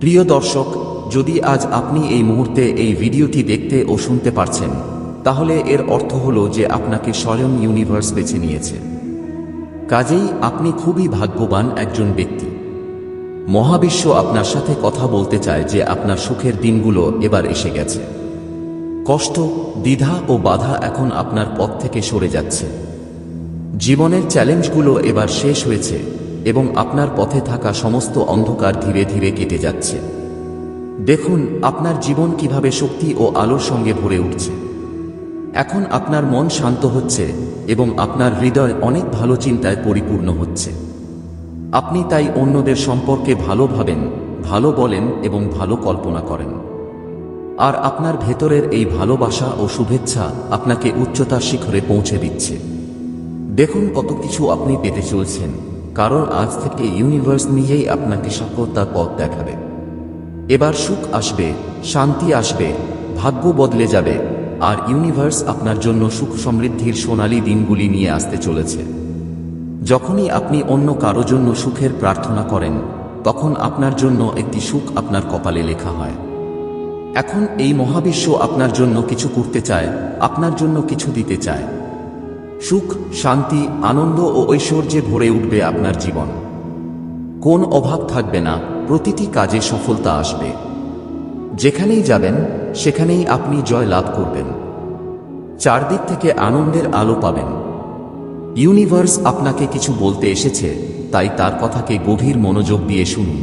প্রিয় দর্শক, যদি আজ আপনি এই মুহূর্তে এই ভিডিওটি দেখতে ও শুনতে পারছেন, তাহলে এর অর্থ হলো যে আপনাকে স্বয়ং ইউনিভার্স বেছে নিয়েছে। কাজেই আপনি খুবই ভাগ্যবান একজন ব্যক্তি। মহাবিশ্ব আপনার সাথে কথা বলতে চায় যে আপনার সুখের দিনগুলো এবার এসে গেছে। কষ্ট, দ্বিধা ও বাধা এখন আপনার পথ থেকে সরে যাচ্ছে। জীবনের চ্যালেঞ্জগুলো এবার শেষ হয়েছে। এবং আপনার পথে থাকা সমস্ত অন্ধকার ধীরে ধীরে কেটে যাচ্ছে। দেখুন, আপনার জীবন কীভাবে শক্তি ও আলোর সঙ্গে ভরে উঠছে। এখন আপনার মন শান্ত হচ্ছে এবং আপনার হৃদয় অনেক ভালো চিন্তায় পরিপূর্ণ হচ্ছে। আপনি তাই অন্যদের সম্পর্কে ভালো ভাবেন, ভালো বলেন এবং ভালো কল্পনা করেন। আর আপনার ভেতরের এই ভালোবাসা ও শুভেচ্ছা আপনাকে উচ্চতার শিখরে পৌঁছে দিচ্ছে। দেখুন কত কিছু আপনি পেতে চলছেন। কারণ আজ থেকে ইউনিভার্স নিজেই আপনাকে সফলতার পথ দেখাবে। এবার সুখ আসবে, শান্তি আসবে, ভাগ্য বদলে যাবে, আর ইউনিভার্স আপনার জন্য সুখ সমৃদ্ধির সোনালী দিনগুলি নিয়ে আসতে চলেছে। যখনই আপনি অন্য কারও জন্য সুখের প্রার্থনা করেন, তখন আপনার জন্য একটি সুখ আপনার কপালে লেখা হয়। এখন এই মহাবিশ্ব আপনার জন্য কিছু করতে চায়, আপনার জন্য কিছু দিতে চায়। সুখ, শান্তি, আনন্দ ও ঐশ্বর্যে ভরে উঠবে আপনার জীবন। কোন অভাব থাকবে না, প্রতিটি কাজে সফলতা আসবে। যেখানেই যাবেন, সেখানেই আপনি জয় লাভ করবেন। চারদিক থেকে আনন্দের আলো পাবেন। ইউনিভার্স আপনাকে কিছু বলতে এসেছে, তাই তার কথাকে গভীর মনোযোগ দিয়ে শুনুন।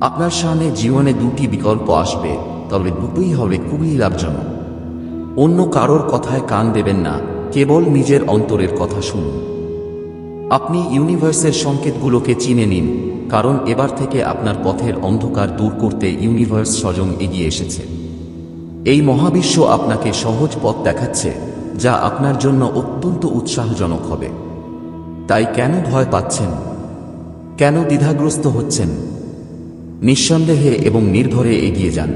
আপনার সামনে জীবনে দুটি বিকল্প আসবে, তবে দুটোই হবে খুবই লাভজনক। অন্য কারোর কথায় কান দেবেন না কেবল নিজের অন্তরের কথা শুনুন। আপনি ইউনিভার্সের সংকেতগুলোকে চিনে নিন, কারণ এবার থেকে আপনার পথের অন্ধকার দূর করতে ইউনিভার্স স্বয়ং এগিয়ে এসেছে। এই মহাবিশ্ব আপনাকে সহজ পথ দেখাচ্ছে, যা আপনার জন্য অত্যন্ত উৎসাহজনক হবে। তাই কেন ভয় পাচ্ছেন? কেন দ্বিধাগ্রস্ত হচ্ছেন? নিঃসন্দেহে এবং নির্ভরে এগিয়ে যান।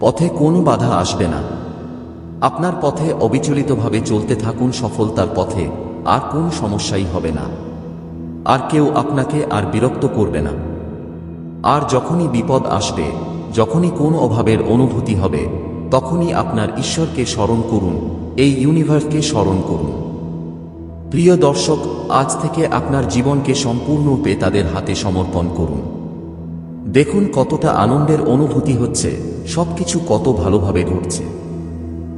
পথে কোনো বাধা আসবে না। আপনার পথে অবিচলিতভাবে চলতে থাকুন সফলতার পথে, আর কোন সমস্যাই হবে না। আর কেউ আপনাকে আর বিরক্ত করবে না। আর যখনই বিপদ আসবে, যখনই কোনো অভাবের অনুভূতি হবে, তখনই আপনার ঈশ্বরকে স্মরণ করুন, এই ইউনিভার্সকে স্মরণ করুন। প্রিয় দর্শক, আজ থেকে আপনার জীবনকে সম্পূর্ণরূপে তাদের হাতে সমর্পণ করুন। দেখুন কতটা আনন্দের অনুভূতি হচ্ছে, সবকিছু কত ভালোভাবে ঘটছে।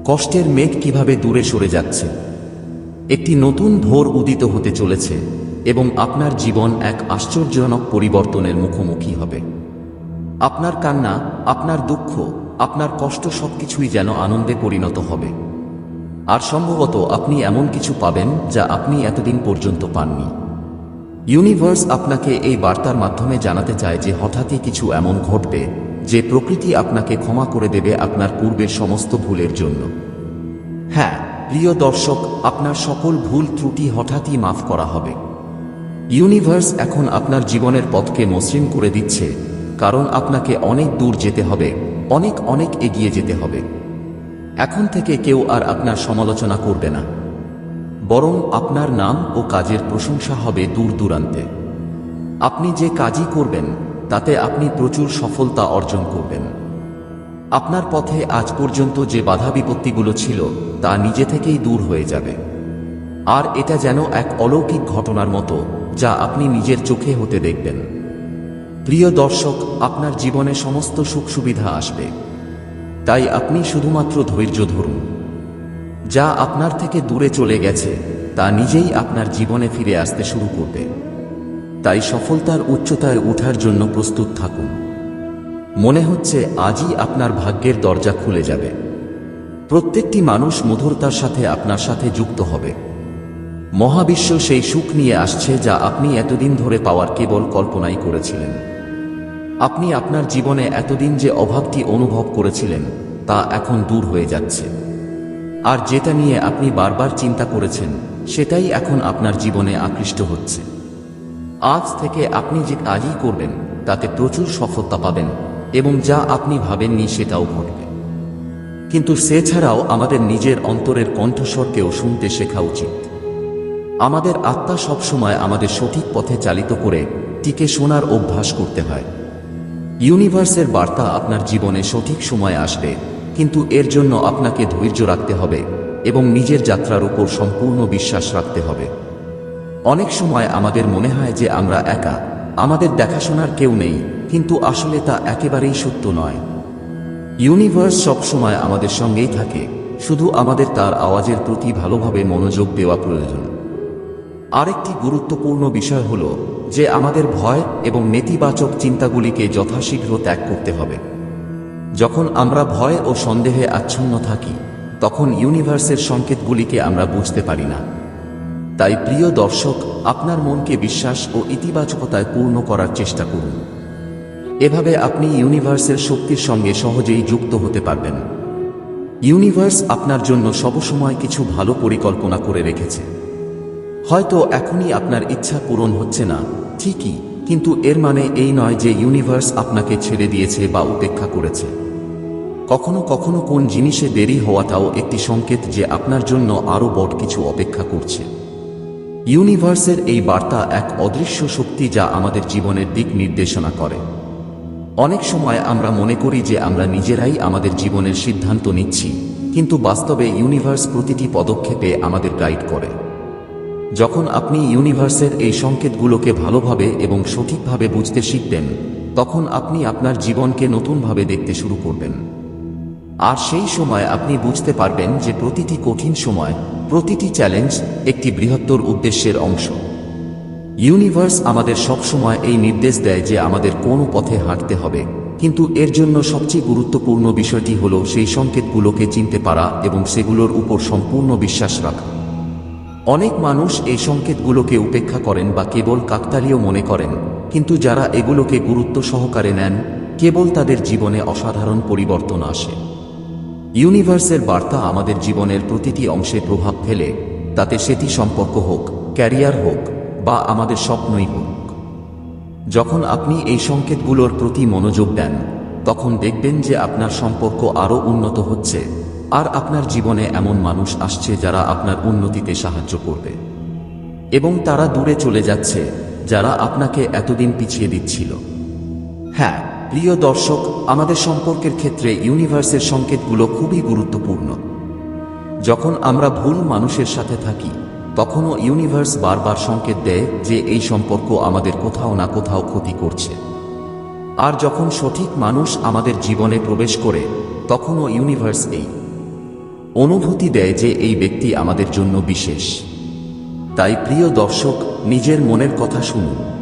কষ্টের মেঘ কীভাবে দূরে সরে যাচ্ছে? একটি নতুন ভোর উদিত হতে চলেছে এবং আপনার জীবন এক আশ্চর্যজনক পরিবর্তনের মুখোমুখি হবে। আপনার কান্না, আপনার দুঃখ, আপনার কষ্ট সবকিছুই যেন আনন্দে পরিণত হবে। আর সম্ভবত আপনি এমন কিছু পাবেন যা আপনি এতদিন পর্যন্ত পাননি। ইউনিভার্স আপনাকে এই বার্তার মাধ্যমে জানাতে চায় যে হঠাৎই কিছু এমন ঘটবে যে প্রকৃতি আপনাকে ক্ষমা করে দেবে আপনার পূর্বের সমস্ত ভুলের জন্য। হ্যাঁ প্রিয় দর্শক, আপনার সকল ভুল ত্রুটি হঠাৎই মাফ করা হবে। ইউনিভার্স এখন আপনার জীবনের পথকে মসৃণ করে দিচ্ছে, কারণ আপনাকে অনেক দূর যেতে হবে, অনেক অনেক এগিয়ে যেতে হবে। এখন থেকে কেউ আর আপনার সমালোচনা করবে না। বরং আপনার নাম ও কাজের প্রশংসা হবে দূর দূরান্তে। আপনি যে কাজই করবেন তাতে আপনি প্রচুর সফলতা অর্জন করবেন। আপনার পথে আজ পর্যন্ত যে বাধা বিপত্তিগুলো ছিল, তা নিজে থেকেই দূর হয়ে যাবে। আর এটা যেন এক অলৌকিক ঘটনার মতো, যা আপনি নিজের চোখে হতে দেখবেন। প্রিয় দর্শক, আপনার জীবনে সমস্ত সুখ সুবিধা আসবে। তাই আপনি শুধুমাত্র ধৈর্য ধরুন। যা আপনার থেকে দূরে চলে গেছে, তা নিজেই আপনার জীবনে ফিরে আসতে শুরু করবে। তাই সফলতার উচ্চতায় ওঠার জন্য প্রস্তুত থাকুন। মনে হচ্ছে আজই আপনার ভাগ্যের দরজা খুলে যাবে। প্রত্যেকটি মানুষ মধুরতার সাথে আপনার সাথে যুক্ত হবে। মহাবিশ্ব সেই সুখ নিয়ে আসছে যা আপনি এতদিন ধরে পাওয়ার কেবল কল্পনাই করেছিলেন। আপনি আপনার জীবনে এতদিন যে অভাবটি অনুভব করেছিলেন, তা এখন দূর হয়ে যাচ্ছে। আর যেটা নিয়ে আপনি বারবার চিন্তা করেছেন, সেটাই এখন আপনার জীবনে আকৃষ্ট হচ্ছে। আজ থেকে আপনি যে কাজই করবেন, তাতে প্রচুর সফলতা পাবেন এবং যা আপনি ভাবেননি সেটাও ঘটবে। কিন্তু সে ছাড়াও আমাদের নিজের অন্তরের কণ্ঠস্বরকেও শুনতে শেখা উচিত। আমাদের আত্মা সবসময় আমাদের সঠিক পথে চালিত করে টিকে শোনার অভ্যাস করতে হয়। ইউনিভার্সের বার্তা আপনার জীবনে সঠিক সময় আসবে, কিন্তু এর জন্য আপনাকে ধৈর্য রাখতে হবে এবং নিজের যাত্রার উপর সম্পূর্ণ বিশ্বাস রাখতে হবে। অনেক সময় আমাদের মনে হয় যে আমরা একা। আমাদের দেখাশোনার কেউ নেই, কিন্তু আসলে তা একেবারেই সত্য নয়। ইউনিভার্স সব সময় আমাদের সঙ্গেই থাকে, শুধু আমাদের তার আওয়াজের প্রতি ভালোভাবে মনোযোগ দেওয়া প্রয়োজন। আরেকটি গুরুত্বপূর্ণ বিষয় হল যে আমাদের ভয় এবং নেতিবাচক চিন্তাগুলিকে যথাশীঘ্র ত্যাগ করতে হবে। যখন আমরা ভয় ও সন্দেহে আচ্ছন্ন থাকি, তখন ইউনিভার্সের সংকেতগুলিকে আমরা বুঝতে পারি না। তাই প্রিয় দর্শক, আপনার মনকে বিশ্বাস ও ইতিবাচকতায় পূর্ণ করার চেষ্টা করুন। এভাবে আপনি ইউনিভার্সের শক্তির সঙ্গে সহজেই যুক্ত হতে পারবেন। ইউনিভার্স আপনার জন্য সবসময় কিছু ভালো পরিকল্পনা করে রেখেছে। হয়তো এখনই আপনার ইচ্ছা পূরণ হচ্ছে না, ঠিকই, কিন্তু এর মানে এই নয় যে ইউনিভার্স আপনাকে ছেড়ে দিয়েছে বা উপেক্ষা করেছে। কখনো কখনো কোন জিনিসে দেরি হওয়াটাও একটি সংকেত যে আপনার জন্য আরও বড় কিছু অপেক্ষা করছে। ইউনিভার্সের এই বার্তা এক অদৃশ্য শক্তি যা আমাদের জীবনের দিক নির্দেশনা করে। অনেক সময় আমরা মনে করি যে আমরা নিজেরাই আমাদের জীবনের সিদ্ধান্ত নিচ্ছি, কিন্তু বাস্তবে ইউনিভার্স প্রতিটি পদক্ষেপে আমাদের গাইড করে। যখন আপনি ইউনিভার্সের এই সংকেতগুলোকে ভালোভাবে এবং সঠিকভাবে বুঝতে শিখবেন, তখন আপনি আপনার জীবনকে নতুনভাবে দেখতে শুরু করবেন। আর সেই সময় আপনি বুঝতে পারবেন যে প্রতিটি কঠিন সময় প্রতিটি চ্যালেঞ্জ একটি বৃহত্তর উদ্দেশ্যের অংশ। ইউনিভার্স আমাদের সব সময় এই নির্দেশ দেয় যে আমাদের কোন পথে হাঁটতে হবে। কিন্তু এর জন্য সবচেয়ে গুরুত্বপূর্ণ বিষয়টি হল সেই সংকেতগুলোকে চিনতে পারা এবং সেগুলোর উপর সম্পূর্ণ বিশ্বাস রাখা। অনেক মানুষ এই সংকেতগুলোকে উপেক্ষা করেন বা কেবল কাকতালীয় মনে করেন, কিন্তু যারা এগুলোকে গুরুত্ব সহকারে নেন, কেবল তাদের জীবনে অসাধারণ পরিবর্তন আসে। ইউনিভার্সের বার্তা আমাদের জীবনের প্রতিটি অংশে প্রভাব ফেলে, তাতে সেটি সম্পর্ক হোক, ক্যারিয়ার হোক, বা আমাদের স্বপ্নই হোক। যখন আপনি এই সংকেতগুলোর প্রতি মনোযোগ দেন, তখন দেখবেন যে আপনার সম্পর্ক আরও উন্নত হচ্ছে, আর আপনার জীবনে এমন মানুষ আসছে যারা আপনার উন্নতিতে সাহায্য করবে। এবং তারা দূরে চলে যাচ্ছে, যারা আপনাকে এতদিন পিছিয়ে দিচ্ছিল। হ্যাঁ প্রিয় দর্শক, আমাদের সম্পর্কের ক্ষেত্রে ইউনিভার্সের সংকেতগুলো খুবই গুরুত্বপূর্ণ। যখন আমরা ভুল মানুষের সাথে থাকি, তখনও ইউনিভার্স বারবার সংকেত দেয় যে এই সম্পর্ক আমাদের কোথাও না কোথাও ক্ষতি করছে। আর যখন সঠিক মানুষ আমাদের জীবনে প্রবেশ করে, তখনও ইউনিভার্স এই অনুভূতি দেয় যে এই ব্যক্তি আমাদের জন্য বিশেষ। তাই প্রিয় দর্শক, নিজের মনের কথা শুনুন।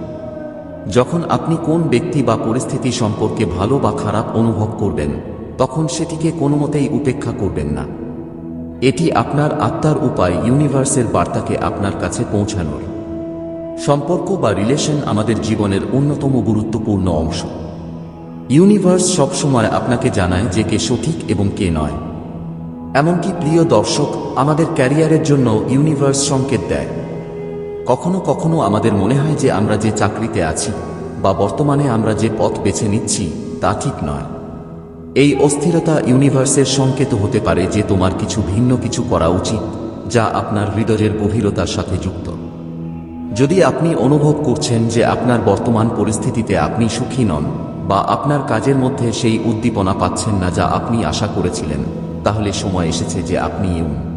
যখন আপনি কোন ব্যক্তি বা পরিস্থিতি সম্পর্কে ভালো বা খারাপ অনুভব করবেন, তখন সেটিকে কোনো মতেই উপেক্ষা করবেন না। এটি আপনার আত্মার উপায় ইউনিভার্সের বার্তাকে আপনার কাছে পৌঁছানোর। সম্পর্ক বা রিলেশন আমাদের জীবনের অন্যতম গুরুত্বপূর্ণ অংশ। ইউনিভার্স সবসময় আপনাকে জানায় যে কে সঠিক এবং কে নয়। এমনকি প্রিয় দর্শক আমাদের ক্যারিয়ারের জন্য ইউনিভার্স সংকেত দেয়। কখনো কখনো আমাদের মনে হয় যে আমরা যে চাকরিতে আছি বা বর্তমানে আমরা যে পথ বেছে নিচ্ছি, তা ঠিক নয়। এই অস্থিরতা ইউনিভার্সের সংকেত হতে পারে যে তোমার কিছু ভিন্ন কিছু করা উচিত, যা আপনার হৃদয়ের গভীরতার সাথে যুক্ত। যদি আপনি অনুভব করছেন যে আপনার বর্তমান পরিস্থিতিতে আপনি সুখী নন, বা আপনার কাজের মধ্যে সেই উদ্দীপনা পাচ্ছেন না যা আপনি আশা করেছিলেন, তাহলে সময় এসেছে যে আপনি ইউন।